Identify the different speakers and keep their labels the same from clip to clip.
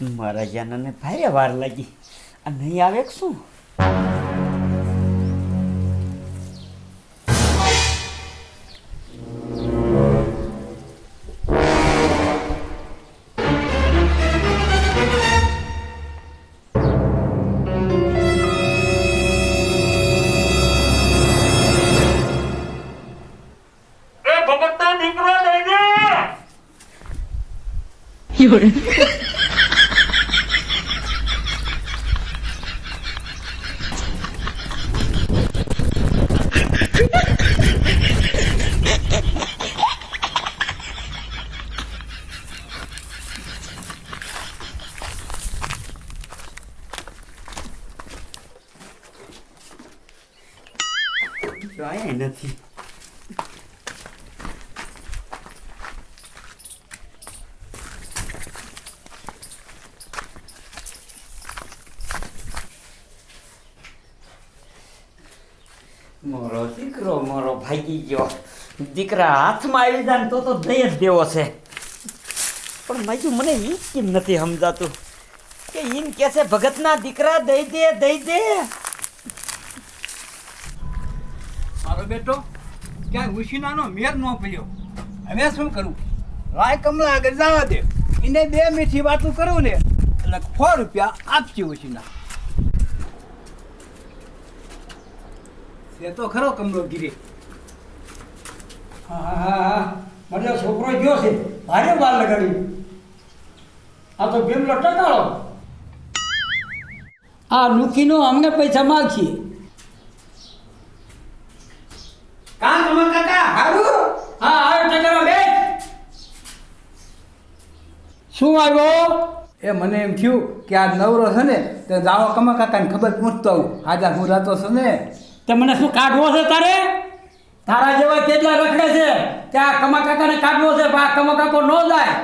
Speaker 1: મારા જાનાને ભારે વાર લાગી. આ નહીં આવે શું?
Speaker 2: એ
Speaker 1: ，જોયા નથી મારો દીકરો મારો ભાગી ગયો. દીકરા હાથમાં આવી જાય તો તો દઈ જ દેવો છે. પણ માજુ મને એ કેમ નથી સમજાતું? કે એમ કે છે ભગતના દીકરા દઈ દે દઈ દે.
Speaker 3: મારો બેટો, ક્યાંય ઉશીનાનો મેર ન પડ્યો. હવે શું કરું? રાય કમલા આગળ જવા દે. એને બે મીઠી વાતું કરું ને, એટલે સો રૂપિયા આપશે ઉશીના એ તો ખરો કમલો ગીરે.
Speaker 4: હા છોકરો ગયો છે. ભારે વાર લગાડી. આ તો ભીમલો ટકાળો. આ નુકીનો અમને પૈસા માગશે
Speaker 3: કાં કમલ કાકા હારું
Speaker 4: હા આવ્યો ટકાળો બે શું આવ્યો?
Speaker 3: એ મને એમ થયું કે આ નવરો છે ને તે દાવો કમા કાકાને ખબર પૂછતો આવું. હાજા હું રાતો છે ને.
Speaker 4: તે મને શું કાઢવો છે તારે? તારા જેવા કેટલા રખડે છે? કે આ કમા કાકાને કાઢવો છે પણ આ કમા કાકો ન જાય?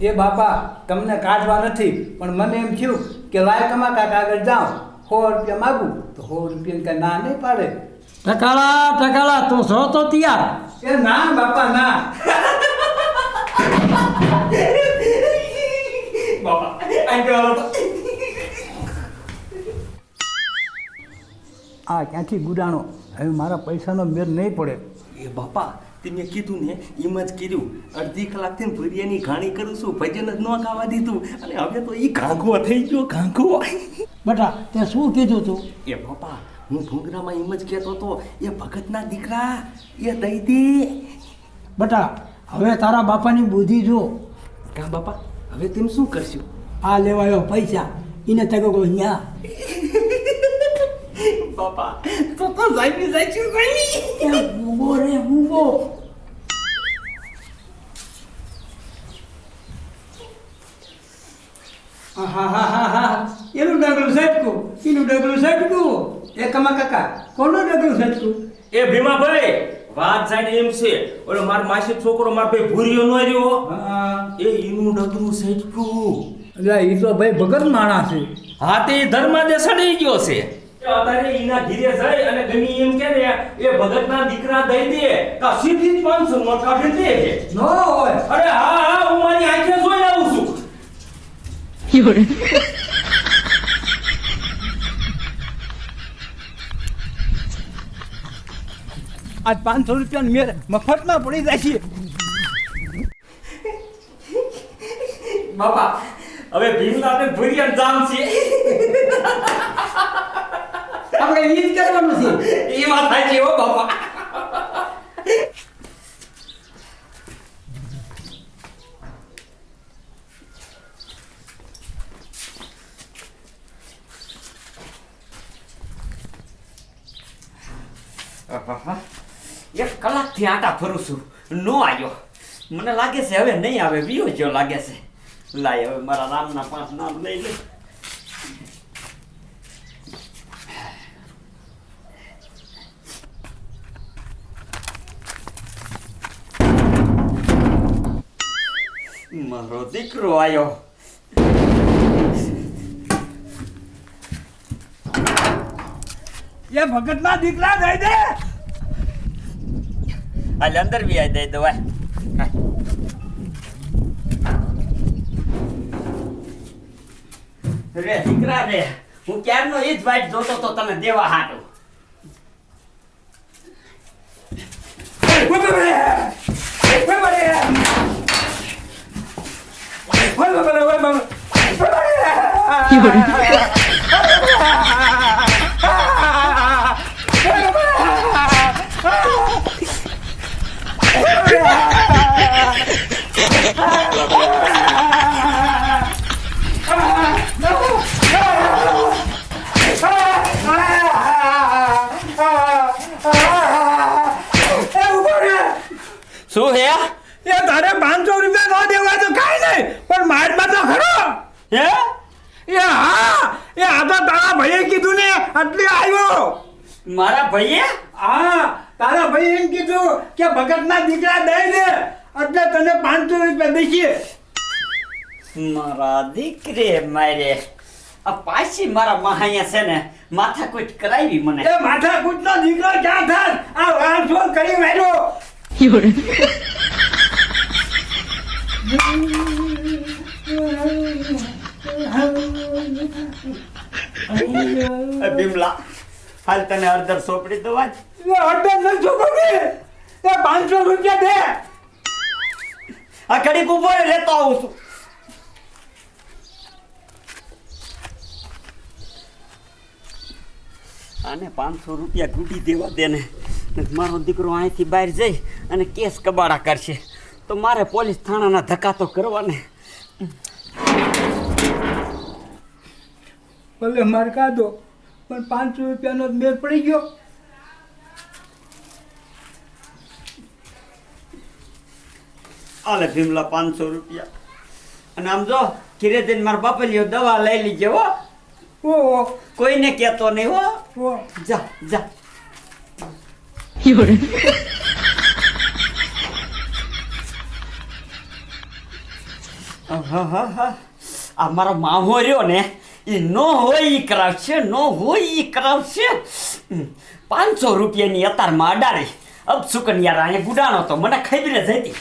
Speaker 3: એ બાપા તમને કાઢવા નથી પણ મને એમ થયું કે લાય કમા કાકા આગળ જાઉં સો રૂપિયા માગું. તો સો રૂપિયા કઈ ના નહીં પાડે.
Speaker 4: ટકાળા ટકાળા તું છો તો તૈયાર.
Speaker 3: એ ના બાપા ના.
Speaker 2: બાપા આ
Speaker 3: આ ક્યાંથી ગુડાણો? હવે મારા પૈસાનો મેર નહીં પડે.
Speaker 5: એ બાપા તે મેં કીધું ને એમ જ કર્યું. અડધી કલાકથી ને ભુરિયાની ઘાણી કરું છું ભજન જ ન ખાવા દીધું. અને હવે તો એ ઘાંઘો થઈ ગયો ઘાંઘો
Speaker 4: બટા તે શું કીધું તું?
Speaker 5: એ બાપા હું ભૂંગરામાં એમ જ કહેતો હતો એ ભગતના દીકરા એ દઈ દે
Speaker 4: બટા હવે તારા બાપાની બુદ્ધિ જો
Speaker 5: કા બાપા? હવે તેમ શું કરશું?
Speaker 4: આ લેવાયો પૈસા. એને તકો અહીંયા
Speaker 5: બાપા તો તો જાય જાય છું કઈ
Speaker 4: એ હા હા હા હા. એનું ડગલું સટકું એનું ડગલું સટકું.
Speaker 3: એ કમા કાકા
Speaker 4: કોનું ડગલું સટકું
Speaker 5: એ ભીમાભાઈ વાત સાઈડ એમ છે ઓલો માર માસી છોકરો માર ભાઈ ભૂરિયો નો રહ્યો એ ઈનું ડગલું સટકું.
Speaker 3: એટલે એ તો ભાઈ ભગત માણસ છે.
Speaker 5: હા તે ધર્માદે સડી ગયો છે. અત્યારે ઈના ઘીરે જાય અને ગમી એમ કે ને એ ભગતના દીકરા દઈ દે કા સીધી જ પાંચસો નો કાઢી દે છે.
Speaker 3: ન હોય.
Speaker 5: અરે હા હા હું મારી આંખે જોઈ આવું છું.
Speaker 6: 有人
Speaker 3: ，આજ પાંચસો રૂપિયા મેર મફતમાં પડી જાય છે.
Speaker 5: બાપા હવે ભીમલા ને ભુરિયા જામ છે.
Speaker 4: આપણે ઈ જ કરવાનું છે.
Speaker 5: એ વાત થાય છે હો બાપા
Speaker 1: આહાહા. એક કલાકથી આટા ફરું છું. નો આવ્યો. મને લાગે છે હવે નહીં આવે વિયો જો લાગે છે. લાય, હવે મારા રામના પાંચ નામ લઈ લે. મારો દીકરો આવ્યો
Speaker 3: એ ભગતના દીકરા દઈ દે.
Speaker 1: હાલ અંદર બી આવી જાય દવા રે દીકરા રે હું ક્યારનો એ જ વાઇટ જોતો તો તમે દેવા હાટો. શું હે?
Speaker 3: એ તારે પાંચસો રૂપિયા ન દેવાય તો કઈ નહીં પણ મારમાં તો ખરો.
Speaker 1: હે?
Speaker 3: એ હા એ આ તો તારા ભાઈએ કીધું ને એટલે આવ્યો.
Speaker 1: મારા ભાઈએ?
Speaker 3: હા. તારા ભાઈ એમ કીધું કે ભગતના દીકરા દઈ દે એટલે તને પાંચસો રૂપિયા દઈશી
Speaker 1: મારા દીકરે મારે. આ પાછી મારા મહાયા છે ને માથા કોઈ કરાવી મને.
Speaker 3: એ માથા કૂટનો દીકરો ક્યાં થાય આ વાંચો કરી માર્યો
Speaker 6: 有人
Speaker 1: ，બિમલા હાલ તને અડધર સોપડી દવા
Speaker 3: અડધર નથી છોકરી એ પાંચસો રૂપિયા દે.
Speaker 1: આ ઘડીક ઊભો લેતો આવું છું. આને પાંચસો રૂપિયા ગુડી દેવા દે ને. ને મારો દીકરો અહીંથી બહાર જઈ અને કેસ કબાડા કરશે. તો મારે પોલીસ થાણાના ધક્કા તો કરવા ને
Speaker 3: ભલે મારે કાઢો પણ પાંચસો રૂપિયાનો જ મેળ પડી ગયો.
Speaker 1: આલે ભીમલા પાંચસો રૂપિયા. અને આમ જો ઘીરે જઈને મારા બાપા લ્યો દવા લઈ લીજે હો.
Speaker 3: ઓહો.
Speaker 1: કોઈને કહેતો નહીં હો. જા જા.
Speaker 6: હા હા
Speaker 1: હા આ મારો મામો રહ્યો ને એ નો હોય એ કરાવશે ન હોય ઈ કરાવશે. પાંચસો રૂપિયાની અતારમાં અડાડી અબ સુકન્યા રાણે ગુડાણો તો મને ખબર જ હતી